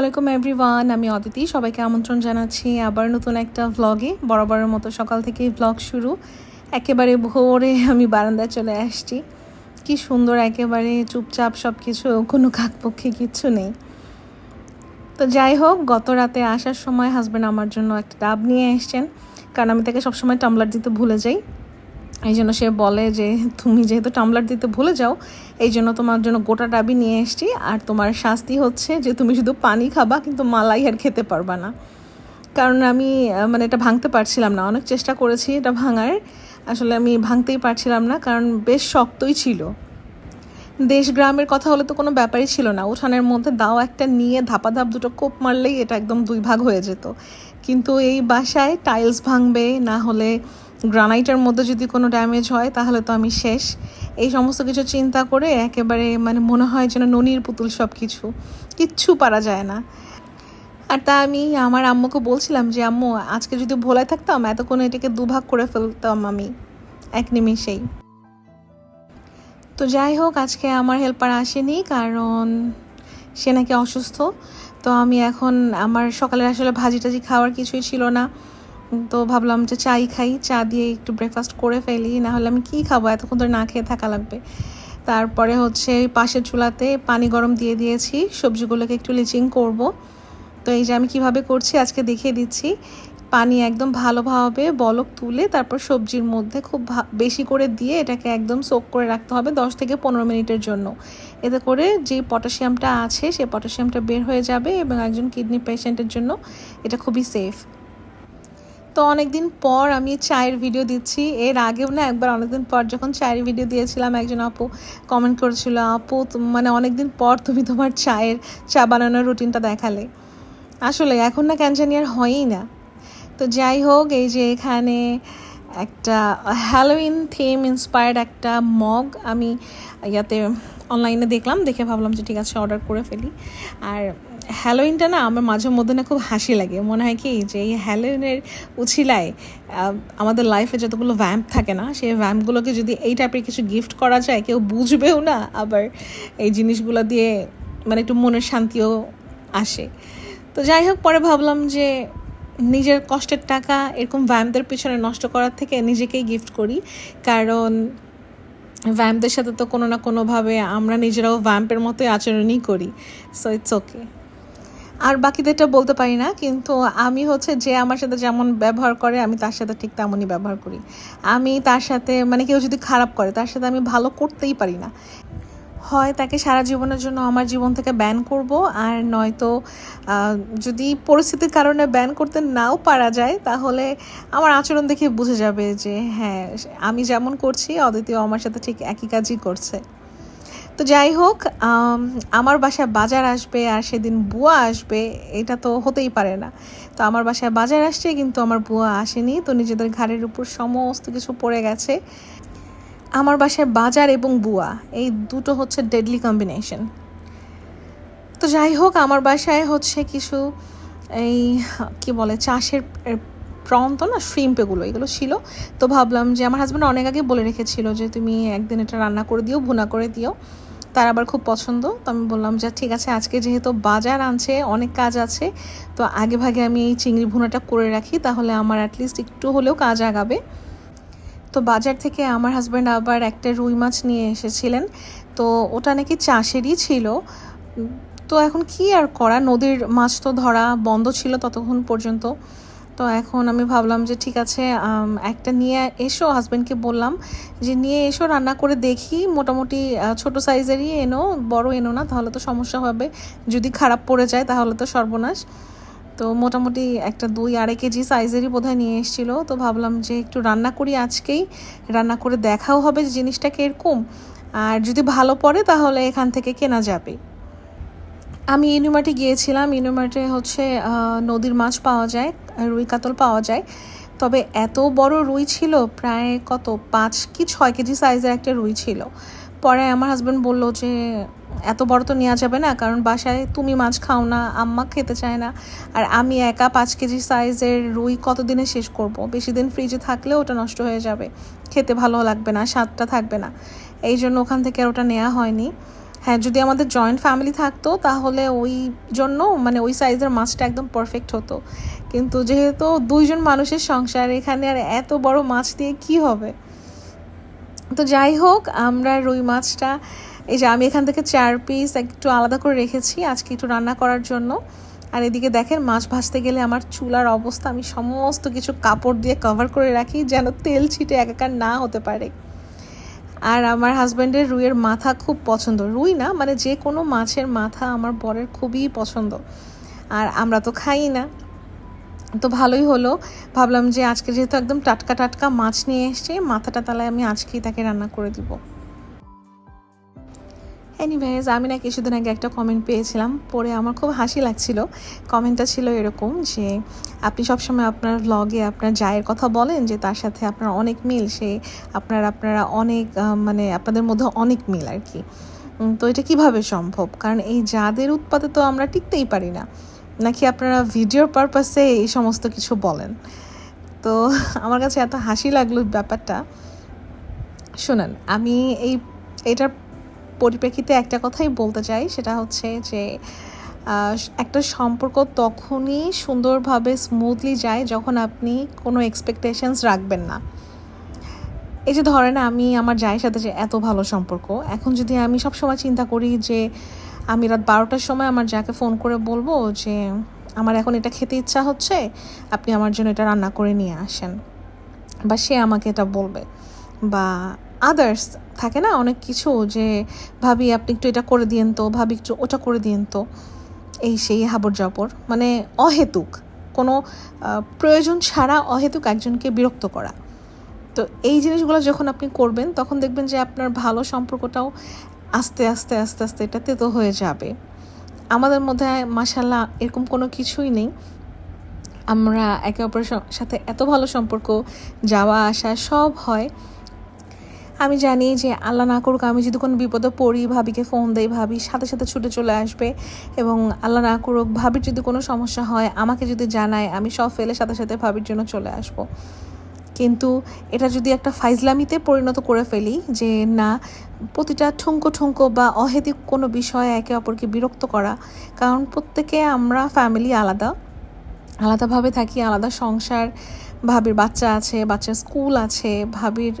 আলাইকুম এভরিওয়ান আমি অদিতি, সবাইকে আমন্ত্রণ জানাচ্ছি আবার নতুন একটা ভ্লগে বরাবরের মতো সকাল থেকেই ভ্লগ শুরু। একেবারে ভোরে আমি বারান্দায় চলে আসছি। কি সুন্দর একেবারে চুপচাপ সব কিছু কোনো কাকপক্ষে কিচ্ছু নেই। তো যাই হোক, গত রাতে আসার সময় হাজব্যান্ড আমার জন্য একটা ডাব নিয়ে এসছেন। কারণ আমি তাকে সবসময় টামলার দিতে ভুলে যাই। এই জন্য সে বলে যে, তুমি যেহেতু টামলার দিতে ভুলে যাও এই জন্য তোমার জন্য গোটা ডাবি নিয়ে এসছি। আর তোমার শাস্তি হচ্ছে যে, তুমি শুধু পানি খাবা, কিন্তু মালাই আর খেতে পারবা না। কারণ আমি মানে এটা ভাঙতে পারছিলাম না। অনেক চেষ্টা করেছি এটা ভাঙার। আসলে আমি ভাঙতেই পারছিলাম না, কারণ বেশ শক্তই ছিল। দেশ গ্রামের কথা হলে তো কোনো ব্যাপারই ছিল না। উঠানের মধ্যে দাও একটা নিয়ে ধাপা ধাপ দুটো কোপ মারলেই এটা একদম দুই ভাগ হয়ে যেত। কিন্তু এই বাসায় টাইলস ভাঙবে, না হলে গ্রানাইটের মধ্যে যদি কোনো ড্যামেজ হয়, তাহলে তো আমি শেষ। এই সমস্ত কিছু চিন্তা করে একেবারে মানে মনে হয় যেন ননির পুতুল সব কিছু কিচ্ছু পারা যায় না। আর তা আমি আমার আম্মুকে বলছিলাম যে, আম্মু, আজকে যদি ভোলায় থাকতাম, এতক্ষণ এটাকে দুভাগ করে ফেলতাম আমি, এক নিমিষেই। তো যাই হোক, আজকে আমার হেল্পার আসেনি, কারণ সে নাকি অসুস্থ। তো আমি এখন আমার সকালে আসলে ভাজি টাজি খাওয়ার কিছুই ছিল না। তো ভাবলাম যে চাই খাই, চা দিয়ে একটু ব্রেকফাস্ট করে ফেলি না হলে আমি কী খাব? এতক্ষণ ধরে না খেয়ে থাকা লাগবে। তারপরে হচ্ছে পাশের চুলাতে পানি গরম দিয়ে দিয়েছি, সবজিগুলোকে একটু লিচিং করব। তো এই যে আমি কীভাবে করছি, আজকে দেখিয়ে দিচ্ছি। পানি একদম ভালোভাবে বলক তুলে তারপর সবজির মধ্যে খুব বেশি করে দিয়ে এটাকে একদম সোক করে রাখতে হবে দশ থেকে পনেরো মিনিটের জন্য। এতে করে যে পটাশিয়ামটা আছে সেই পটাশিয়ামটা বের হয়ে যাবে এবং একজন কিডনি পেশেন্টের জন্য এটা খুবই সেফ তো অনেকদিন পর আমি চায়ের ভিডিও দিচ্ছি। এর আগেও না একবার অনেকদিন পর যখন চায়ের ভিডিও দিয়েছিলাম, একজন আপু কমেন্ট করেছিল, আপু মানে অনেকদিন পর তুমি তোমার চায়ের, চা বানানোর রুটিনটা দেখালে। আসলে এখন না কেন জানি আর হয়ই না। তো যাই হোক, এই যে এখানে একটা হ্যালোইন থিম ইন্সপায়ার্ড একটা মগ আমি ইয়াতে অনলাইনে দেখলাম, দেখে ভাবলাম যে ঠিক আছে অর্ডার করে ফেলি। আর হ্যালোইনটা না আমার মাঝে মধ্যে না খুব হাসি লাগে। মনে হয় কি যে এই হ্যালোইনের উছিলায় আমাদের লাইফে যতগুলো ভ্যাম্প থাকে না, সেই ভ্যাম্পগুলোকে যদি এই টাইপের কিছু গিফট করা যায়, কেউ বুঝবেও না আবার এই জিনিসগুলো দিয়ে মানে একটু মনের শান্তিও আসে। তো যাই হোক, পরে ভাবলাম যে নিজের কষ্টের টাকা এরকম ভ্যাম্পদের পিছনে নষ্ট করার থেকে নিজেকেই গিফট করি। কারণ ভ্যাম্পদের সাথে তো কোনো না কোনোভাবে আমরা নিজেরাও ভ্যাম্পের মতোই আচরণই করি। সো ইটস ওকে আর বাকিদেরটা বলতে পারি না, কিন্তু আমি হচ্ছে যে আমার সাথে যেমন ব্যবহার করে, আমি তার সাথে ঠিক তেমনই ব্যবহার করি। আমি তার সাথে মানে কেউ যদি খারাপ করে, তার সাথে আমি ভালো করতেই পারি না। হয় তাকে সারা জীবনের জন্য আমার জীবন থেকে ব্যান করব, আর নয়তো যদি পরিস্থিতির কারণে ব্যান করতে নাও পারা যায়, তাহলে আমার আচরণ দেখে বুঝে যাবে যে হ্যাঁ আমি যেমন করছি, অদ্বিতীয় আমার সাথে ঠিক একই কাজই করছে। তো যাই হোক আমার বাসায় বাজার আসবে আর সেদিন বুয়া আসবে, এটা তো হতেই পারে না। তো আমার বাসায় বাজার আসছে, কিন্তু আমার বুয়া আসেনি, তো নিজেদের ঘাড়ের উপর সমস্ত কিছু পড়ে গেছে। আমার বাসায় বাজার এবং বুয়া, এই দুটো হচ্ছে ডেডলি কম্বিনেশন তো যাই হোক, আমার বাসায় হচ্ছে কিছু এই, কি বলে, চাষের প্রন তো না শ্রিম্প এগুলো এগুলো ছিল। তো ভাবলাম যে, আমার হাজব্যান্ড অনেক আগে বলে রেখেছিল যে, তুমি একদিন এটা রান্না করে দিও, ভুনা করে দিও। তার আবার খুব পছন্দ। তো আমি বললাম যে ঠিক আছে, আজকে যেহেতু বাজার আনছে, অনেক কাজ আছে, তো আগে ভাগে আমি এই চিংড়ি ভুনাটা করে রাখি, তাহলে আমার অ্যাটলিস্ট একটু হলেও কাজ আগাবে। তো বাজার থেকে আমার হাজব্যান্ড আবার একটা রুই মাছ নিয়ে এসেছিলেন, তো ওটা নাকি চাষেরই ছিল। তো এখন কি আর করা, নদীর মাছ তো ধরা বন্ধ ছিল ততক্ষণ পর্যন্ত। তো এখন আমি ভাবলাম যে ঠিক আছে একটা নিয়ে এসো হাজব্যান্ডকে বললাম যে নিয়ে এসো, রান্না করে দেখি, মোটামুটি ছোট সাইজেরই এনো, বড় এনো না, তাহলে তো সমস্যা হবে। যদি খারাপ পড়ে যায়, তাহলে তো সর্বনাশ। তো মোটামুটি একটা দুই আড়াই কেজি সাইজেরই বোধহয় নিয়ে এসেছিল। তো ভাবলাম যে একটু রান্না করি আজকেই, রান্না করে দেখাও হবে যে জিনিসটা কীরকম। আর যদি ভালো পড়ে, তাহলে এখান থেকে কেনা যাবে। আমি ইউনিমার্টে গিয়েছিলাম। ইউনিমার্টে হচ্ছে নদীর মাছ পাওয়া যায়, রুই কাতল পাওয়া যায়। তবে এত বড় রুই ছিল, প্রায় কত? পাঁচ কি ছয় কেজি সাইজের একটা রুই ছিল। পরে আমার হাজব্যান্ড বলল যে, এত বড় তো নেওয়া যাবে না, কারণ বাসায় তুমি মাছ খাও না, আম্মা খেতে চায় না। আর আমি একা পাঁচ কেজি সাইজের রুই কতদিনে শেষ করব? বেশি দিন ফ্রিজে থাকলেও ওটা নষ্ট হয়ে যাবে। খেতে ভালো লাগবে না, স্বাদটা থাকবে না। এই জন্য ওখান থেকে আর ওটা নেওয়া হয়নি। হ্যাঁ যদি আমাদের জয়েন্ট ফ্যামিলি থাকতো, তাহলে ওই জন্য মানে ওই সাইজের মাছটা একদম পারফেক্ট হতো। কিন্তু যেহেতু দুইজন মানুষের সংসার, এখানে আর এত বড় মাছ দিয়ে কি হবে? তো যাই হোক, আমরা রুই মাছটা, এই যে আমি এখান থেকে চার পিস একটু আলাদা করে রেখেছি, আজকে একটু রান্না করার জন্য। আর এদিকে দেখেন, মাছ ভাজতে গেলে আমার চুলার অবস্থা, আমি সমস্ত কিছু কাপড় দিয়ে কভার করে রাখি, যেন তেল ছিটে একাকার না হতে পারে। আর আমার হাজব্যান্ডের রুইয়ের মাথা খুব পছন্দ। রুই না মানে যে কোনো মাছের মাথা আমার বরের খুবই পছন্দ। আর আমরা তো খাই না। তো ভালোই হলো। ভাবলাম যে আজকে যেহেতু একদম টাটকা টাটকা মাছ নিয়ে এসছে, মাথাটা তাহলে আমি আজকেই তাকে রান্না করে দিব। এনিওয়েজ আমি না কিছুদিন আগে একটা কমেন্ট পেয়েছিলাম পরে আমার খুব হাসি লাগছিল। কমেন্টটা ছিল এরকম যে, আপনি সবসময় আপনার ব্লগে আপনার জায়ের কথা বলেন যে, তার সাথে আপনার অনেক মিল, সে আপনার, আপনারা অনেক মানে আপনাদের মধ্যে অনেক মিল আর কি। তো এটা কীভাবে সম্ভব? কারণ এই যাদের উৎপাদে তো আমরা টিকতেই পারি না। নাকি আপনারা ভিডিওর পারপাসে এই সমস্ত কিছু বলেন? তো আমার কাছে এত হাসি লাগল ব্যাপারটা। শোনেন, আমি এই, এটার পরিপ্রেক্ষিতে একটা কথাই বলতে চাই, সেটা হচ্ছে যে একটা সম্পর্ক তখনই সুন্দরভাবে স্মুথলি যায় যখন আপনি কোনো এক্সপেকটেশনস রাখবেন না। এই যে ধরেন আমি আমার জায়ের সাথে যে এত ভালো সম্পর্ক, এখন যদি আমি সবসময় চিন্তা করি যে, আমি রাত বারোটার সময় আমার যাকে ফোন করে বলব যে, আমার এখন এটা খেতে ইচ্ছা হচ্ছে, আপনি আমার জন্য এটা রান্না করে নিয়ে আসেন। বা সে আমাকে এটা বলবে, বা আদার্স থাকে না অনেক কিছু যে, ভাবি, আপনি একটু এটা করে দিয়েন তো, ভাবি একটু ওটা করে দিয়েন তো। এই সেই হাবর জাবর। মানে অহেতুক। কোনো প্রয়োজন ছাড়া অহেতুক একজনকে বিরক্ত করা। তো এই জিনিসগুলো যখন আপনি করবেন, তখন দেখবেন যে আপনার ভালো সম্পর্কটাও আস্তে আস্তে আস্তে আস্তে এটা তেতো হয়ে যাবে। আমাদের মধ্যে মাসাল্লাহ এরকম কোনো কিছুই নেই। আমরা একে অপরের সাথে এত ভালো সম্পর্ক, যাওয়া, আসা সব হয়। আমি জানি যে আল্লাহ না করুক, আমি যদি কোনো বিপদে পড়ি, ভাবিকে ফোন দেই, ভাবি সাথে সাথে ছুটে চলে আসবে এবং আল্লাহ না করুক, ভাবির যদি কোনো সমস্যা হয়, আমাকে যদি জানায়, আমি সব ফেলে সাথে সাথে ভাবির জন্য চলে আসব। কিন্তু এটা যদি একটা ফাইজলামিতে পরিণত করে ফেলি যে না, প্রতিটা ঠুঙ্কো ঠুঙ্কো বা অহেতুক কোনো বিষয়ে একে অপরকে বিরক্ত করা, কারণ প্রত্যেকে আমরা ফ্যামিলি আলাদা। আলাদাভাবে থাকি, আলাদা সংসার, ভাবির বাচ্চা আছে, বাচ্চার স্কুল আছে, ভাবির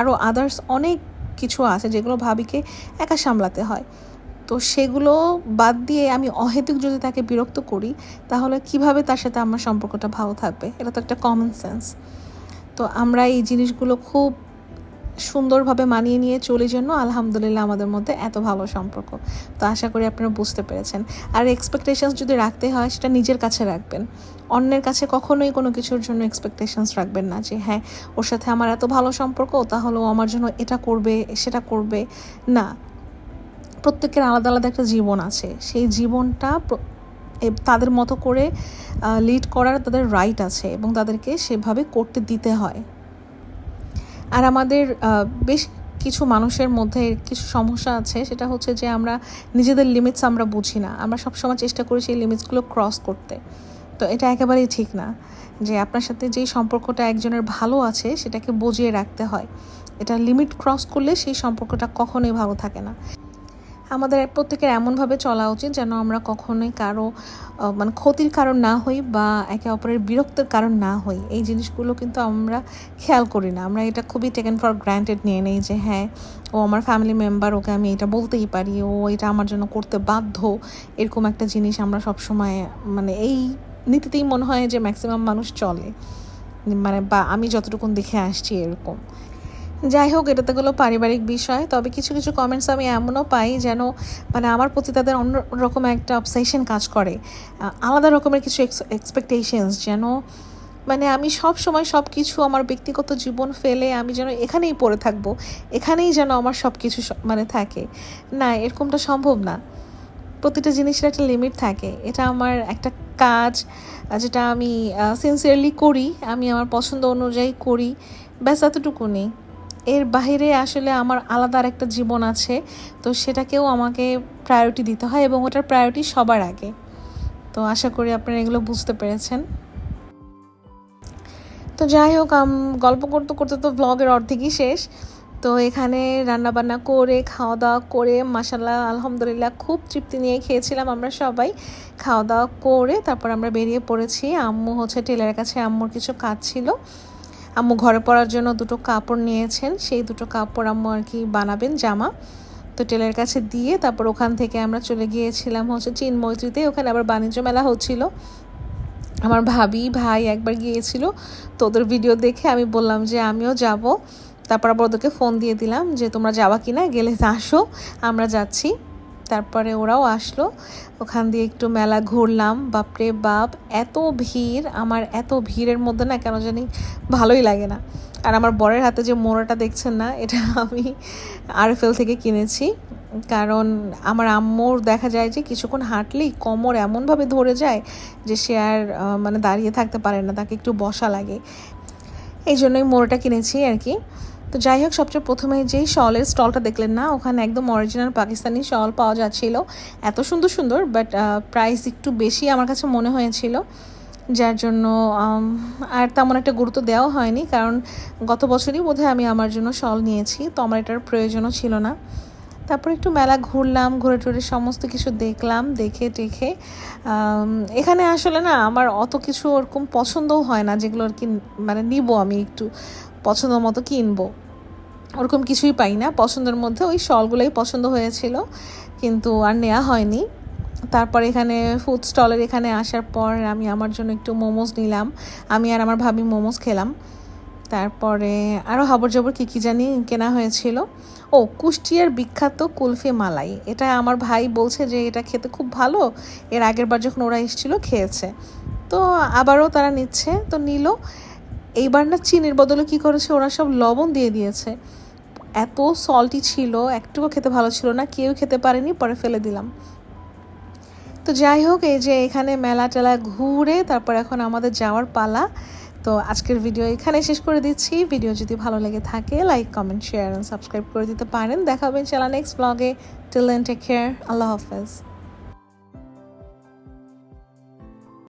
আরও আদার্স অনেক কিছু আছে যেগুলো ভাবিকে একা সামলাতে হয়। তো সেগুলো বাদ দিয়ে আমি অহেতুক যদি তাকে বিরক্ত করি, তাহলে কীভাবে তার সাথে আমার সম্পর্কটা ভালো থাকবে? এটা তো একটা কমন সেন্স তো আমরা এই জিনিসগুলো খুব সুন্দরভাবে মানিয়ে নিয়ে চলে জন্য আলহামদুলিল্লাহ আমাদের মধ্যে এত ভালো সম্পর্ক। তো আশা করি আপনারা বুঝতে পেরেছেন। আর এক্সপেকটেশনস যদি রাখতে হয়, সেটা নিজের কাছে রাখবেন। অন্যের কাছে কখনোই কোনো কিছুর জন্য এক্সপেকটেশনস রাখবেন না যে হ্যাঁ ওর সাথে আমার এত ভালো সম্পর্ক, তাহলে ও আমার জন্য এটা করবে, সেটা করবে। না। প্রত্যেকের আলাদা আলাদা একটা জীবন আছে। সেই জীবনটা তাদের মতো করে লিড করার তাদের রাইট আছে এবং তাদেরকে সেভাবে করতে দিতে হয়। আর আমাদের বেশ কিছু মানুষের মধ্যে কিছু সমস্যা আছে, সেটা হচ্ছে যে আমরা নিজেদের লিমিটস আমরা বুঝি না। আমরা সবসময় চেষ্টা করি সেই লিমিটসগুলো ক্রস করতে। তো এটা একেবারেই ঠিক না যে আপনার সাথে যেই সম্পর্কটা একজনের ভালো আছে, সেটাকে বুঝিয়ে রাখতে হয়। এটা লিমিট ক্রস করলে সেই সম্পর্কটা কখনোই ভালো থাকে না। আমাদের প্রত্যেকের এমনভাবে চলা উচিত যেন আমরা কখনোই কারও মানে ক্ষতির কারণ না হই বা একে অপরের বিরক্তের কারণ না হই। এই জিনিসগুলো কিন্তু আমরা খেয়াল করি না। আমরা এটা খুবই টেকেন ফর গ্রান্টেড নিয়ে নেই যে হ্যাঁ ও আমার ফ্যামিলি মেম্বার ওকে আমি এটা বলতেই পারি। ও এটা আমার জন্য করতে বাধ্য। এরকম একটা জিনিস আমরা সবসময় মানে এই নীতিতেই মনে হয় যে ম্যাক্সিমাম মানুষ চলে। মানে বা আমি যতটুকুন দেখে আসছি এরকম। যাই হোক, এটা তো গেলো পারিবারিক বিষয়। তবে কিছু কিছু কমেন্টস আমি এমনও পাই যেন মানে আমার প্রতি তাদের অন্য রকম একটা অবসেশন কাজ করে। আলাদা রকমের কিছু এক্সপেকটেশনস যেন মানে আমি সব সময় সব কিছু আমার ব্যক্তিগত জীবন ফেলে আমি যেন এখানেই পড়ে থাকব, এখানেই যেন আমার সব কিছু মানে থাকে। না, এরকমটা সম্ভব না। প্রতিটা জিনিসের একটা লিমিট থাকে। এটা আমার একটা কাজ যেটা আমি সিনসিয়ারলি করি, আমি আমার পছন্দ অনুযায়ী করি। ব্যাস এতটুকু নেই এর বাহিরে আসলে আমার আলাদা একটা জীবন আছে, তো সেটাকেও আমাকে প্রায়োরিটি দিতে হয় এবং ওটার প্রায়োরিটি সবার আগে। তো আশা করি আপনারা এগুলো বুঝতে পেরেছেন। তো যাই হোক গল্প করতে করতে তো ব্লগের অর্ধেকই শেষ। তো এখানে রান্না বান্না করে খাওয়া দাওয়া করে মাসাল্লাহ আলহামদুলিল্লাহ খুব তৃপ্তি নিয়ে খেয়েছিলাম আমরা সবাই। খাওয়া দাওয়া করে তারপর আমরা বেরিয়ে পড়েছি। আম্মু হচ্ছে টেলারের কাছে, আম্মুর কিছু কাজ ছিল। আম্মু ঘরে পরার জন্য দুটো কাপড় নিয়েছেন। সেই দুটো কাপড় আম্মু আর কি বানাবেন, জামা। তো টেলারের কাছে দিয়ে তারপর ওখান থেকে আমরা চলে গিয়েছিলাম হচ্ছে চিনমৈত্রীতে ওখানে আবার বাণিজ্য মেলা হচ্ছিল। আমার ভাবি, ভাই একবার গিয়েছিল। তো ওদের ভিডিও দেখে আমি বললাম যে আমিও যাব। তারপর আবার ওদেরকে ফোন দিয়ে দিলাম যে তোমরা যাবা কি না গেলে আসো, আমরা যাচ্ছি। তারপরে ওরাও আসলো। ওখান দিয়ে একটু মেলা ঘুরলাম। বাপরে বাপ, এত ভিড়। আমার এত ভিড়ের মধ্যে না কেন জানি ভালোই লাগে না। আর আমার বরের হাতে যে মোড়াটা দেখছেন না, এটা আমি আরএফএল থেকে কিনেছি। কারণ আমার আম্মুর দেখা যায় যে কিছুক্ষণ হাঁটলেই কোমর এমনভাবে ধরে যায় যে সে আর মানে দাঁড়িয়ে থাকতে পারে না, তাকে একটু বসা লাগে। এই জন্যই মোড়টা কিনেছি আর কি। তো যাই হোক, সবচেয়ে প্রথমে যেই শলের স্টলটা দেখলেন না, ওখানে একদম অরিজিনাল পাকিস্তানি শল পাওয়া যাচ্ছিল। এত সুন্দর সুন্দর বাট প্রাইস একটু বেশি আমার কাছে মনে হয়েছিল। যার জন্য আর তেমন একটা গুরুত্ব দেওয়া হয়নি, কারণ গত বছরই বোধহয় আমি আমার জন্য শল নিয়েছি, তো আমার এটার প্রয়োজনও ছিল না। তারপর একটু মেলা ঘুরলাম, ঘুরে টুরে সমস্ত কিছু দেখলাম, দেখে টেখে এখানে আসলে না, আমার অত কিছু ওরকম পছন্দও হয় না, যেগুলো আর কি মানে নিব আমি একটু। পছন্দ মতো কিনবো। ওরকম কিছুই পাই না। পছন্দের মধ্যে ওই শলগুলোই পছন্দ হয়েছিল, কিন্তু আর নেওয়া হয়নি। তারপর এখানে ফুড স্টলের এখানে আসার পর আমি আমার জন্য একটু মোমোজ নিলাম। আমি আর আমার ভাবি মোমোজ খেলাম। তারপরে আরও হাবর জবর কী কী জানি কেনা হয়েছিল। ও, কুষ্টিয়ার বিখ্যাত কুলফি মালাই। এটা আমার ভাই বলছে যে এটা খেতে খুব ভালো। এর আগের বার যখন ওরা এসেছিল, খেয়েছে। তো আবারও তারা নিচ্ছে। তো নিল। এইবার না চিনির বদলে কি করেছে? ওরা সব লবণ দিয়ে দিয়েছে। এত সল্টি ছিল, একটুকু খেতে ভালো ছিল না, কেউ খেতে পারেনি, পরে ফেলে দিলাম। তো যাই হোক, এই যে এখানে মেলা টেলা ঘুরে তারপর এখন আমাদের যাওয়ার পালা। তো আজকের ভিডিও এখানে শেষ করে দিচ্ছি। ভিডিও যদি ভালো লেগে থাকে লাইক কমেন্ট শেয়ার সাবস্ক্রাইব করে দিতে পারেন। দেখা হবে ইনশাল্লাহ নেক্সট ব্লগে টিল দেন টেক কেয়ার আল্লাহ হাফেজ।